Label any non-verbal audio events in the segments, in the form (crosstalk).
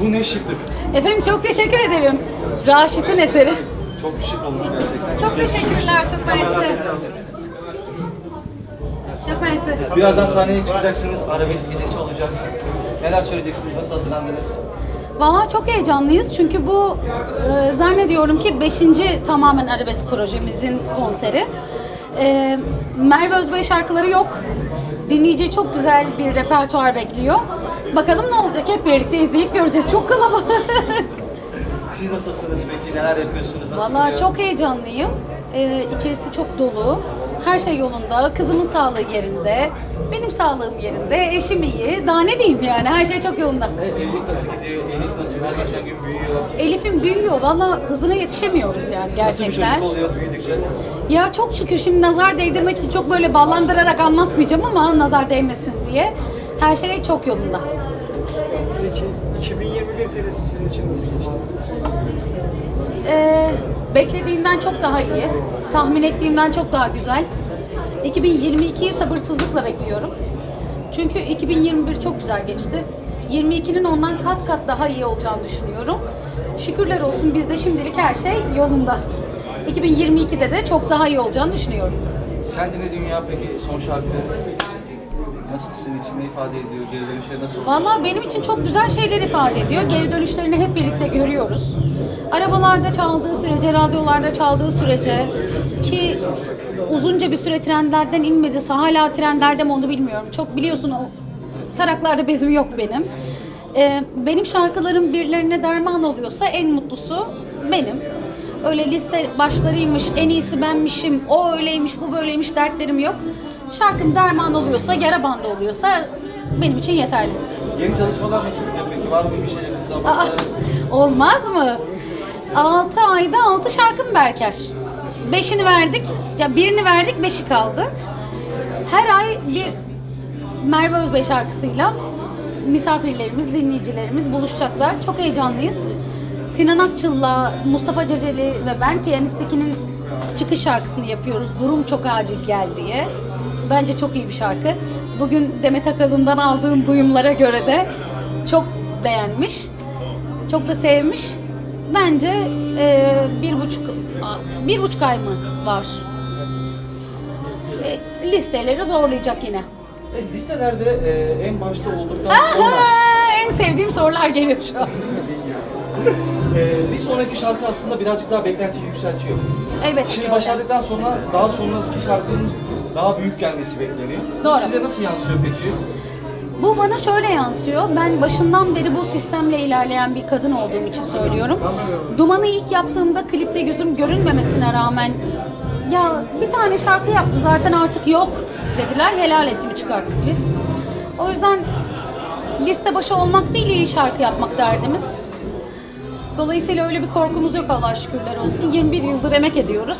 Bu ne şıklık. Efendim çok teşekkür ederim. Raşit'in eseri. Çok şık olmuş gerçekten. Çok teşekkürler, çok mersi. Çok mersi. Birazdan sahneye çıkacaksınız. Arabesk gecesi olacak. Neler söyleyeceksiniz? Nasıl hazırlandınız? Valla çok heyecanlıyız çünkü bu e, zannediyorum ki 5. tamamen arabesk projemizin konseri. E, Merve Özbey şarkıları yok. Dinleyici çok güzel bir repertuar bekliyor. Bakalım ne olacak hep birlikte izleyip göreceğiz. Çok kalabalık. Siz nasılsınız peki? Neler yapıyorsunuz? Nasıl Valla gidiyor? çok heyecanlıyım. Ee, içerisi çok dolu. Her şey yolunda. Kızımın sağlığı yerinde. Benim sağlığım yerinde. Eşim iyi. Daha ne diyeyim yani? Her şey çok yolunda. E, Evlilik nasıl gidiyor? Elif nasıl? Her geçen gün büyüyor. Elif'in büyüyor. Valla hızına yetişemiyoruz yani Nasıl bir gerçekten. çocuk oluyor büyüdükçe? Ya çok şükür şimdi nazar değdirmek için çok böyle ballandırarak anlatmayacağım ama nazar değmesin diye. Her şey çok yolunda. Peki 2021 senesi sizin için nasıl geçti? Ee, beklediğimden çok daha iyi. Tahmin ettiğimden çok daha güzel. 2022'yi sabırsızlıkla bekliyorum. Çünkü 2021 çok güzel geçti. 22'nin ondan kat kat daha iyi olacağını düşünüyorum. Şükürler olsun bizde şimdilik her şey yolunda. 2022'de de çok daha iyi olacağını düşünüyorum. Kendine dünya peki son şarkı nasıl sizin için ne ifade ediyor? Geri dönüşleri nasıl oluyor? Vallahi benim için çok güzel şeyler ifade ediyor. Geri dönüşlerini hep birlikte görüyoruz. Arabalarda çaldığı sürece, radyolarda çaldığı sürece ki uzunca bir süre trendlerden inmedi. Hala trendlerde mi onu bilmiyorum. Çok biliyorsun o taraklarda bezim yok benim. Ee, benim şarkılarım birilerine derman oluyorsa en mutlusu benim. Öyle liste başlarıymış, en iyisi benmişim, o öyleymiş, bu böyleymiş dertlerim yok. Şarkım derman oluyorsa, yara bandı oluyorsa benim için yeterli. Yeni çalışmalar nasıl gidiyor peki? Var mı bir şey yakın zamanda? (laughs) olmaz mı? 6 ayda 6 şarkım Berker. Beşini verdik, ya birini verdik, beşi kaldı. Her ay bir Merve Özbey şarkısıyla misafirlerimiz, dinleyicilerimiz buluşacaklar. Çok heyecanlıyız. Sinan Akçıl'la Mustafa Ceceli ve ben Piyanist 2'nin çıkış şarkısını yapıyoruz. Durum çok acil gel diye. Bence çok iyi bir şarkı. Bugün Demet Akalın'dan aldığım duyumlara göre de çok beğenmiş. Çok da sevmiş. Bence e, bir buçuk bir buçuk ay mı var? E, listeleri zorlayacak yine. E, listelerde e, en başta olduktan Aha, sonra en sevdiğim sorular geliyor şu (laughs) an. e, bir sonraki şarkı aslında birazcık daha beklentiyi yükseltiyor. Elbette Şimdi ki öyle. başardıktan sonra daha sonraki şarkının daha büyük gelmesi bekleniyor. Doğru. Size nasıl yansıyor peki? Bu bana şöyle yansıyor. Ben başından beri bu sistemle ilerleyen bir kadın olduğum için söylüyorum. Duman'ı ilk yaptığımda klipte yüzüm görünmemesine rağmen ya bir tane şarkı yaptı zaten artık yok dediler. Helal etimi çıkarttık biz. O yüzden liste başı olmak değil iyi şarkı yapmak derdimiz. Dolayısıyla öyle bir korkumuz yok Allah şükürler olsun. 21 yıldır emek ediyoruz.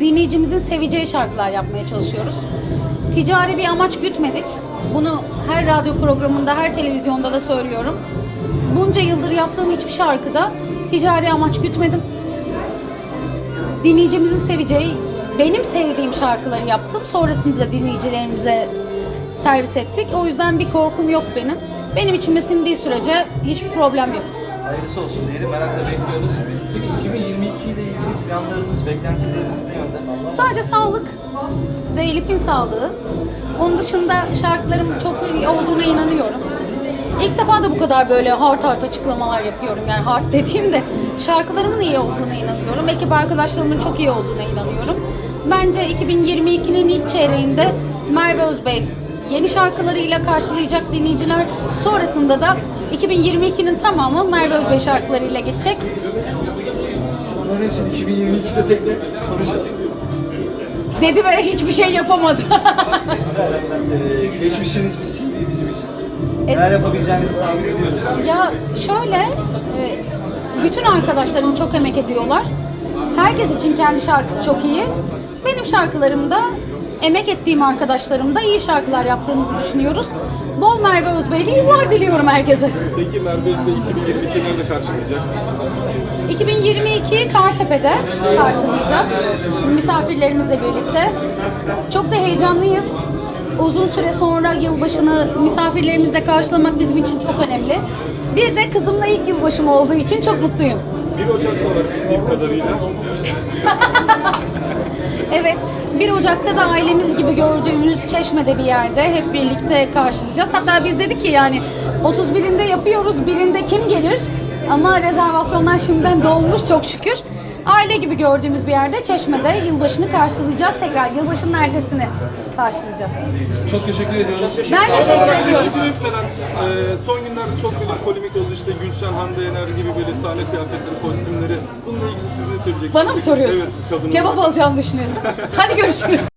Dinleyicimizin seveceği şarkılar yapmaya çalışıyoruz. Ticari bir amaç gütmedik. Bunu her radyo programında, her televizyonda da söylüyorum. Bunca yıldır yaptığım hiçbir şarkıda ticari amaç gütmedim. Dinleyicimizin seveceği, benim sevdiğim şarkıları yaptım. Sonrasında dinleyicilerimize servis ettik. O yüzden bir korkum yok benim. Benim içime sindiği sürece hiçbir problem yok. Hayırlısı olsun diyelim. Merakla bekliyoruz. Peki 2022 ile ilgili planlarınız, beklentileriniz ne yönde? Sadece sağlık ve Elif'in sağlığı. Onun dışında şarkılarım çok iyi olduğuna inanıyorum. İlk defa da bu kadar böyle hard hard açıklamalar yapıyorum. Yani hard dediğim de şarkılarımın iyi olduğuna inanıyorum. Ekip arkadaşlarımın çok iyi olduğuna inanıyorum. Bence 2022'nin ilk çeyreğinde Merve Özbey yeni şarkılarıyla karşılayacak dinleyiciler. Sonrasında da 2022'nin tamamı Merve Özbey şarkılarıyla geçecek. Bunların hepsini 2022'de tek tek konuşalım. Dedi ve hiçbir şey yapamadı. Ee, geçmişiniz bir CV bizim için. Es- Neler yapabileceğinizi tahmin ediyoruz. Ya şöyle, e, bütün arkadaşlarım çok emek ediyorlar. Herkes için kendi şarkısı çok iyi. Benim şarkılarımda, emek ettiğim arkadaşlarımda iyi şarkılar yaptığımızı düşünüyoruz. Bol Merve Özbeyli yıllar diliyorum herkese. Peki Merve Özbey 2022 nerede karşılayacak? 2022 Kartepe'de karşılayacağız. Misafirlerimizle birlikte. Çok da heyecanlıyız. Uzun süre sonra yılbaşını misafirlerimizle karşılamak bizim için çok önemli. Bir de kızımla ilk yılbaşım olduğu için çok mutluyum. 1 Ocak'ta var bildiğim kadarıyla. (laughs) Evet, 1 Ocak'ta da ailemiz gibi gördüğümüz Çeşme'de bir yerde hep birlikte karşılayacağız. Hatta biz dedik ki yani 31'inde yapıyoruz, birinde kim gelir? Ama rezervasyonlar şimdiden dolmuş çok şükür. Aile gibi gördüğümüz bir yerde Çeşme'de yılbaşını karşılayacağız. Tekrar yılbaşının ertesini karşılayacağız. Çok teşekkür ediyoruz. Ben teşekkür ediyorum. Teşekkür etmeden e, son günlerde çok böyle polemik oldu işte Gülşen, Hande Yener gibi böyle sahne kıyafetleri, kostümleri. Bana mı soruyorsun? Evet, Cevap alacağını düşünüyorsun. Hadi görüşürüz.